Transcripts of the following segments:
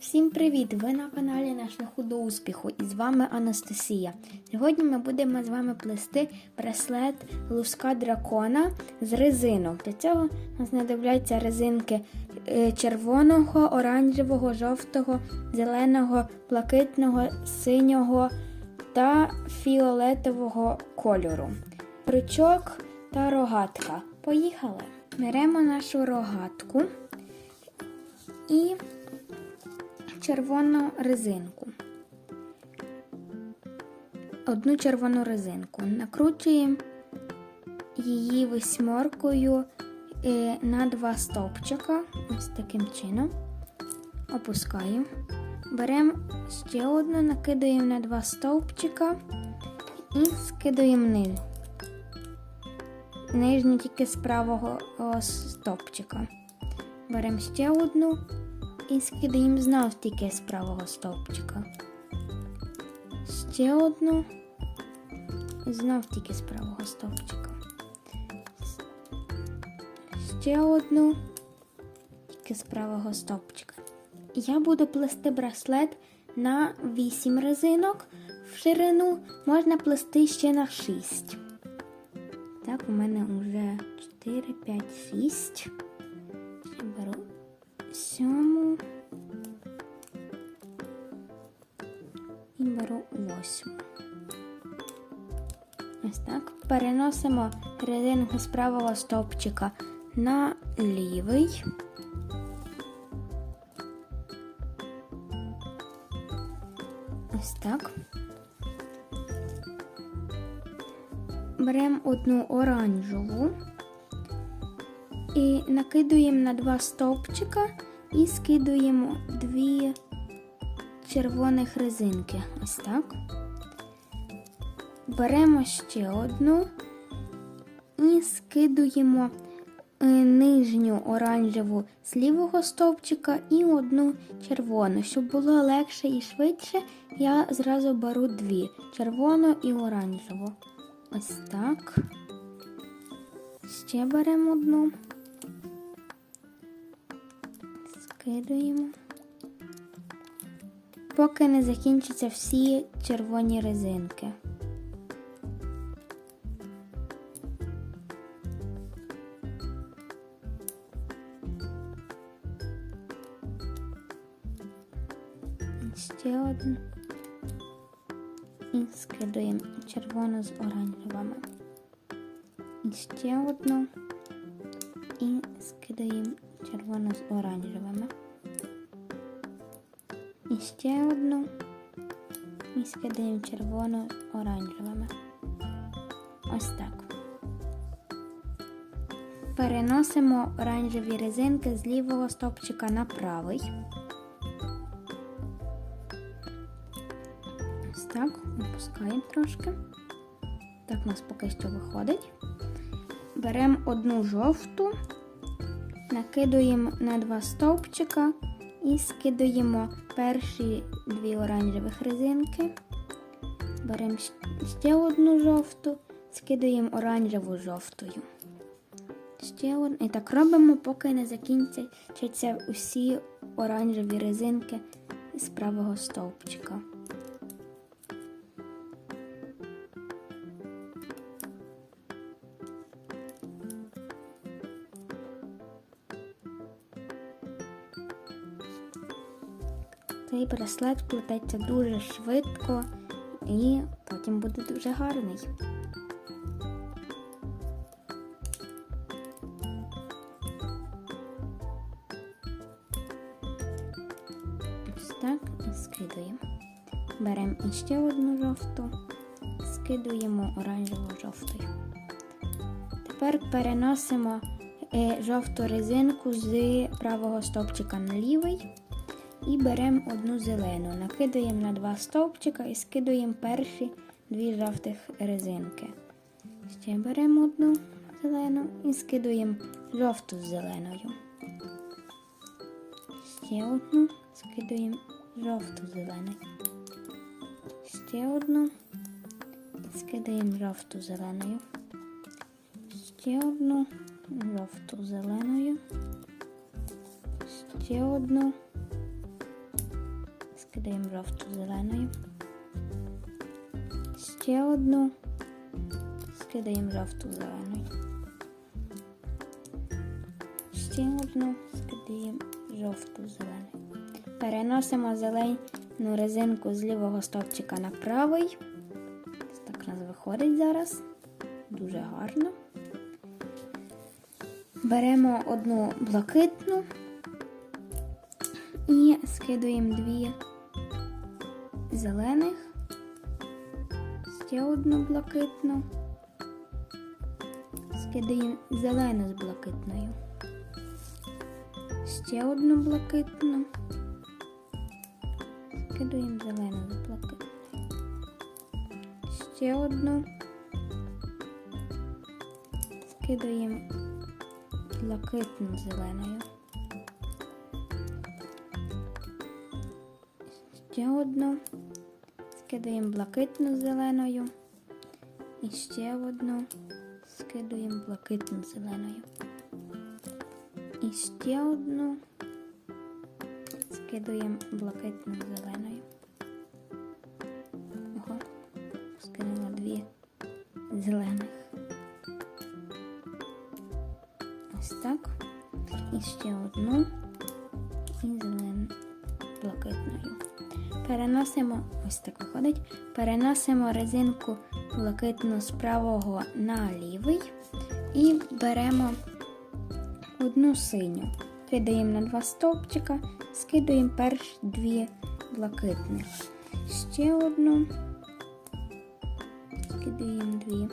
Всім привіт! Ви на каналі на шляху до успіху і з вами Анастасія. Сьогодні ми будемо з вами плести браслет луска дракона з резинок. Для цього нам знадобляться резинки е, червоного, оранжевого, жовтого, зеленого, блакитного, синього та фіолетового кольору. Крючок та рогатка. Поїхали! Беремо нашу рогатку і червону резинку. Одну червону резинку. Накручуємо її восьмеркою е, на два стовпчика. Ось таким чином. Опускаємо. Беремо ще одну, накидаємо на два стовпчика і скидаємо нижню. Нижню тільки з правого о, стовпчика. Беремо ще одну і скидаємо знов тільки з правого стовпчика. Ще одну і знов тільки з правого стовпчика. Ще одну, тільки з правого стовпчика. Я буду плести браслет на 8 резинок в ширину, можна плести ще на 6. Так, у мене вже 4, 5, 6. Я беру 7. 8. Ось так. Переносимо крилинку з правого стовпчика на лівий. Ось так. Беремо одну оранжеву і накидуємо на два стовпчика і скидуємо дві червоних резинки. Ось так. Беремо ще одну і скидуємо е, нижню оранжеву з лівого стовпчика і одну червону. Щоб було легше і швидше, я зразу беру дві червону і оранжеву. Ось так. Ще беремо одну. Скидуємо. Поки не закінчаться всі червоні резинки. Ще одну. І скидуємо червону з оранжевими. І ще одну. І скидаємо червону з оранжевими. І ще одну. І скидаємо червону оранжевими. Ось так. Переносимо оранжеві резинки з лівого стопчика на правий. Ось так, опускаємо трошки. Так у нас поки що виходить. Беремо одну жовту, накидуємо на два стовпчика і скидаємо перші дві оранжевих резинки. Беремо ще одну жовту, скидаємо оранжеву жовтою. Ще одну. І так робимо, поки не закінчаться усі оранжеві резинки з правого стовпчика. Цей браслет плететься дуже швидко і потім буде дуже гарний. Так скидуємо. Беремо іще одну жовту, скидуємо оранжеву жовтою. Тепер переносимо е, жовту резинку з правого стовпчика на лівий. І беремо одну зелену, накидаємо на два стовпчика і скидуємо перші дві жовтих резинки. Ще беремо одну зелену і скидуємо жовту з зеленою. Ще одну скидуємо жовту з зеленою. Ще одну скидаємо жовту з зеленою. Ще одну жовту з зеленою. Ще одну скидаємо жовту зеленою. Ще одну. Скидаємо жовту зеленою. Ще одну скидаємо жовту зеленою. Переносимо зелену резинку з лівого стовпчика на правий. Так у нас виходить зараз. Дуже гарно. Беремо одну блакитну і скидуємо дві зелених, ще одну блакитну, скидаємо зелену з блакитною, ще одну блакитну, скидуємо зелену з блакитною, ще одну, скидуємо блакитну зеленою. Ще одну. Скидаємо блакитну зеленою. І ще одну. Скидаємо блакитну зеленою. І ще одну. Скидуємо блакитну зеленою. Ого, скинула дві зелених. Ось так. І ще одну. Переносимо, ось так виходить, переносимо резинку блакитну з правого на лівий і беремо одну синю. Кидаємо на два стовпчика, скидуємо перші дві блакитних. Ще одну, скидаємо дві,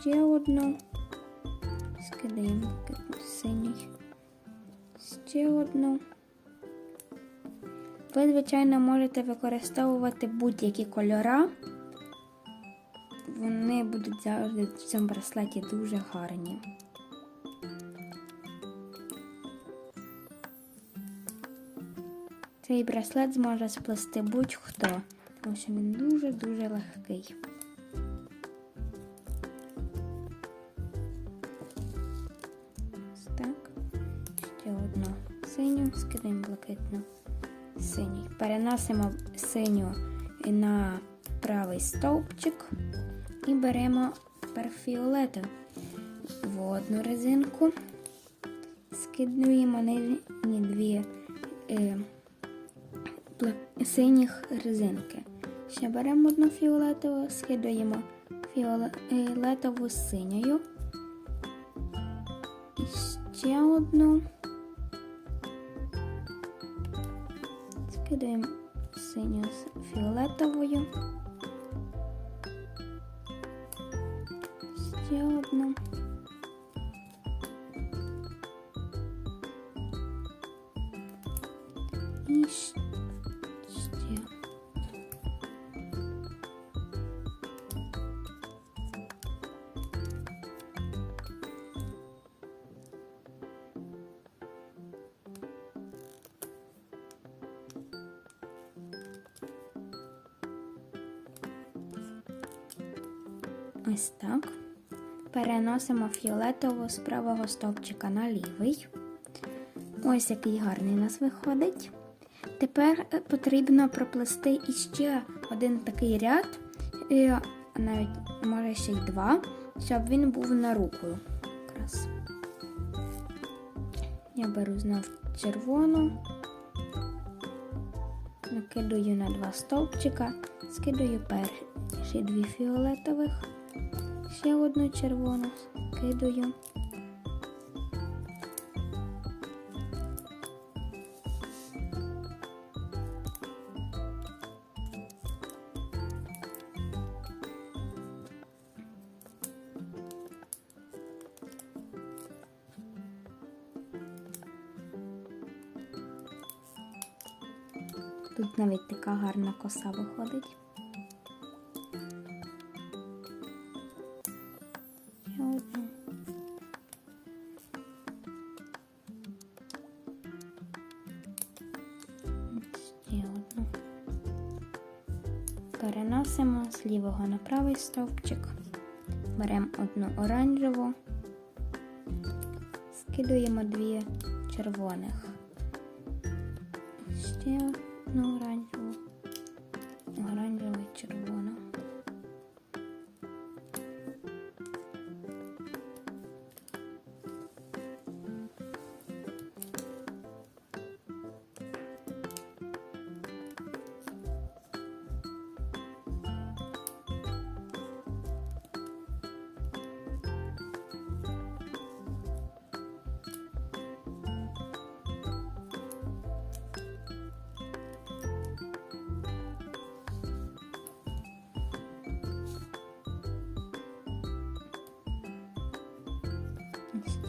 ще одну, скидаємо синій, ще одну. Ви, звичайно, можете використовувати будь-які кольора. Вони будуть завжди в цьому браслеті дуже гарні. Цей браслет зможе сплести будь-хто, тому що він дуже-дуже легкий. Ось так. Ще одну синю, скидаємо блакитну. Переносимо синю на правий стовпчик і беремо тепер фіолетову водну резинку, скидуємо нижні дві е, синіх резинки. Ще беремо одну фіолетову, скидуємо фіолетову з синьою. І ще одну. Скидаємо синю з фіолетовою. Ще одну. І щ- ще. Ось так. Переносимо фіолетову з правого стовпчика на лівий. Ось який гарний у нас виходить. Тепер е, потрібно проплести іще один такий ряд, навіть може ще й два, щоб він був на руку. Я беру знов червону, накидаю на два стовпчика, скидаю перші дві фіолетових, ще одну червону, скидаю. Тут навіть така гарна коса виходить. Правий стовпчик. Беремо одну оранжеву, скидуємо дві червоних.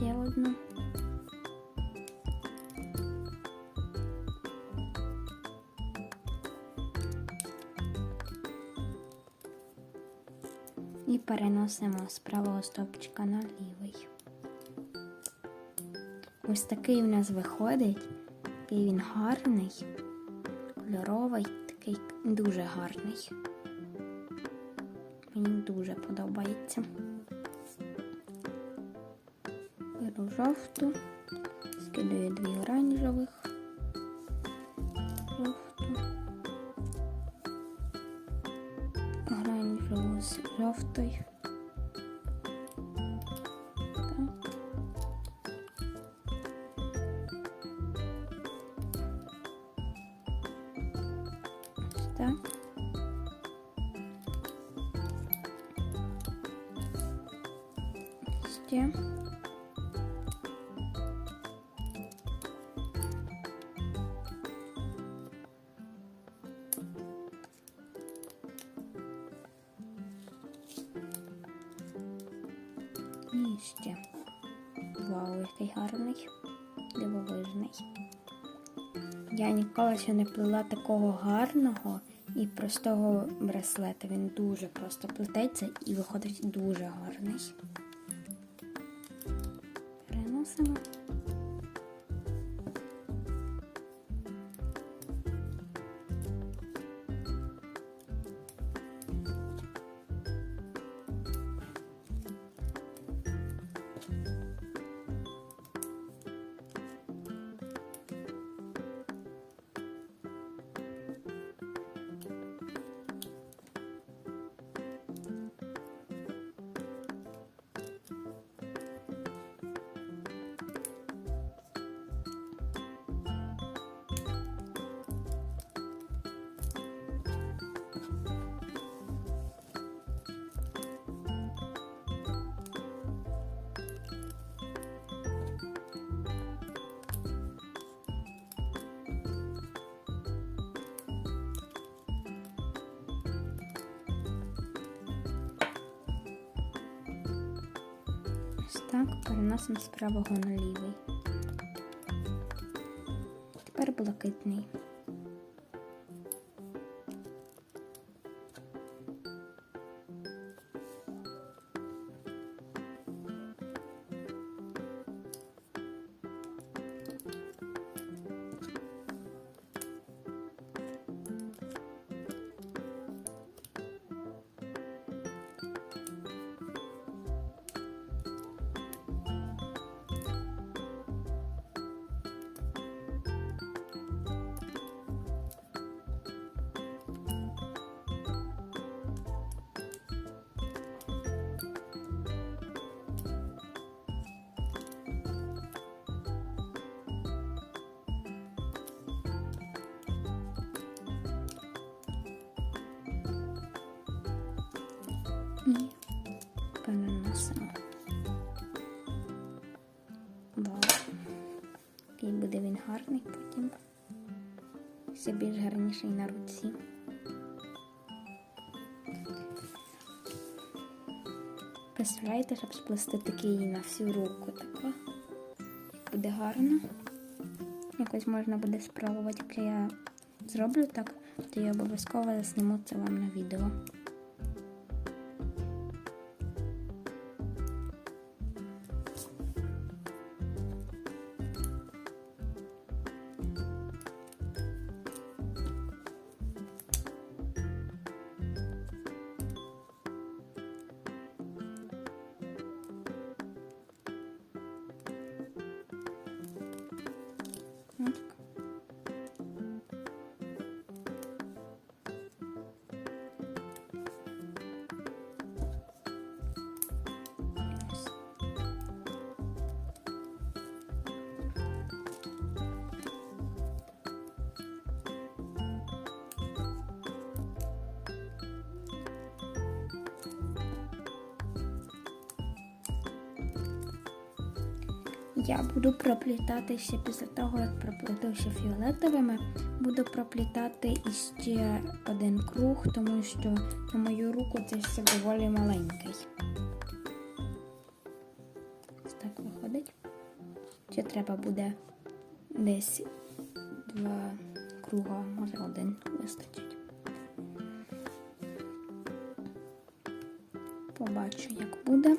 Ще. І переносимо з правого стовпчика на лівий. Ось такий у нас виходить. Такий він гарний, кольоровий, такий дуже гарний. Мені дуже подобається. Жовту, скидаю дві оранжевих, жовту, оранжеву з жовтою. Гарний, дивовижний. Я ніколи ще не плела такого гарного і простого браслета. Він дуже просто плететься і виходить дуже гарний. Переносимо. Так переносимо з правого на лівий. Тепер блакитний. І переносимо. Вау. Який буде він гарний потім. Ще більш гарніший на руці. Представляєте, щоб сплести такий на всю руку тако. Буде гарно. Якось можна буде спробувати, як я зроблю так, то я обов'язково засніму це вам на відео. Я буду проплітати ще після того, як проплету фіолетовими, буду проплітати іще один круг, тому що на мою руку це ще доволі маленький. Ось так виходить. Чи треба буде десь два круга, може один вистачить. Побачу, як буде.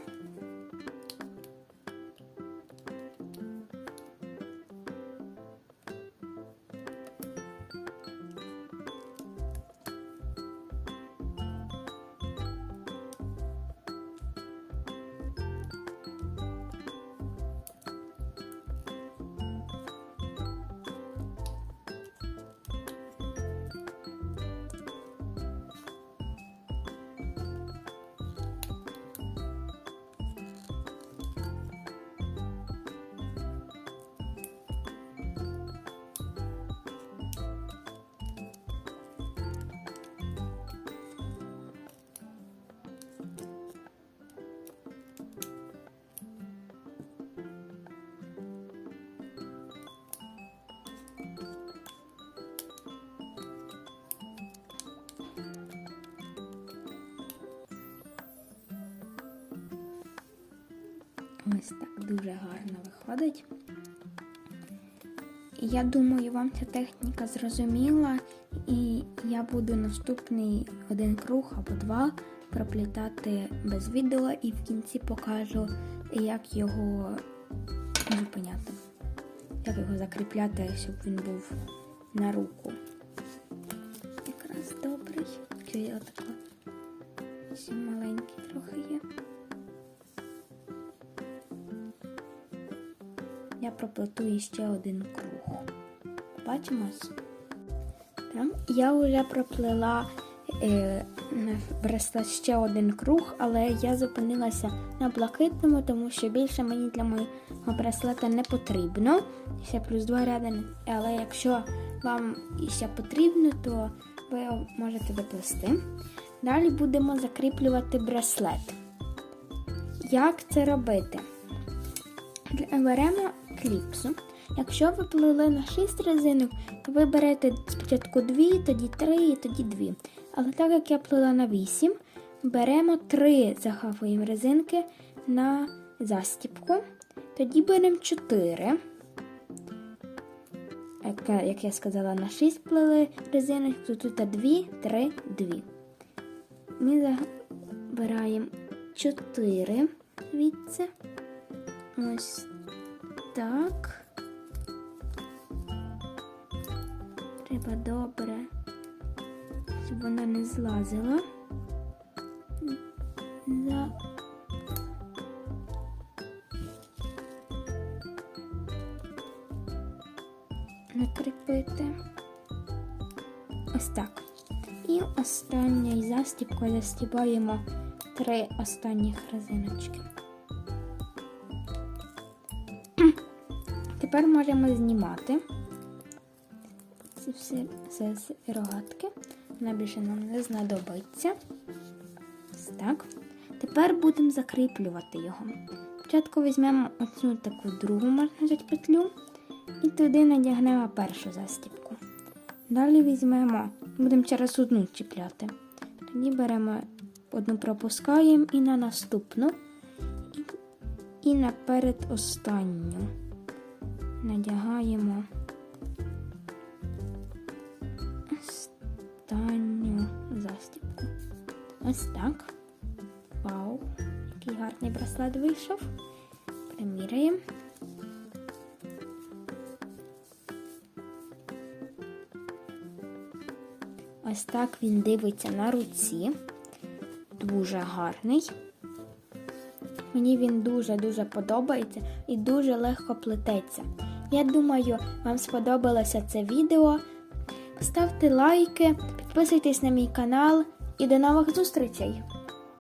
Ось так дуже гарно виходить. Я думаю, вам ця техніка зрозуміла, і я буду наступний один круг або два проплітати без відео і в кінці покажу, як його зупиняти, як його закріпляти, щоб він був на руку. Якраз добрий. Що я така ще маленький трохи є. Проплету іще один круг. Бачимось? Там я вже проплела е, ще один круг, але я зупинилася на блакитному, тому що більше мені для моєго браслета не потрібно. Ще плюс два ряди. Але якщо вам ще потрібно, то ви можете доплести. Далі будемо закріплювати браслет. Як це робити? Беремо кліпсу. Якщо ви плели на 6 резинок, то ви берете спочатку 2, тоді 3 і тоді 2. Але так як я плела на 8, беремо 3 заховуємо резинки на застіпку. Тоді беремо 4. Як, як я сказала, на 6 плели резинок, то тут 2, 3, 2. Ми забираємо 4 звідси. Ось так. Треба добре, щоб вона не злазила. За... Накріпити. Ось так. І останньою застіпкою застібаємо три останніх резиночки. Тепер можемо знімати ці всі це з рогатки. Вона більше нам не знадобиться. Ось так. Тепер будемо закріплювати його. Спочатку візьмемо оцю таку другу можна взяти петлю і туди надягнемо першу застіпку. Далі візьмемо, будемо через одну чіпляти. Тоді беремо одну пропускаємо і на наступну, і, і наперед останню надягаємо останню застібку. Ось так. Вау, який гарний браслет вийшов. Приміряємо. Ось так він дивиться на руці. Дуже гарний. Мені він дуже-дуже подобається і дуже легко плететься. Я думаю, вам сподобалося це відео. Ставте лайки, підписуйтесь на мій канал і до нових зустрічей!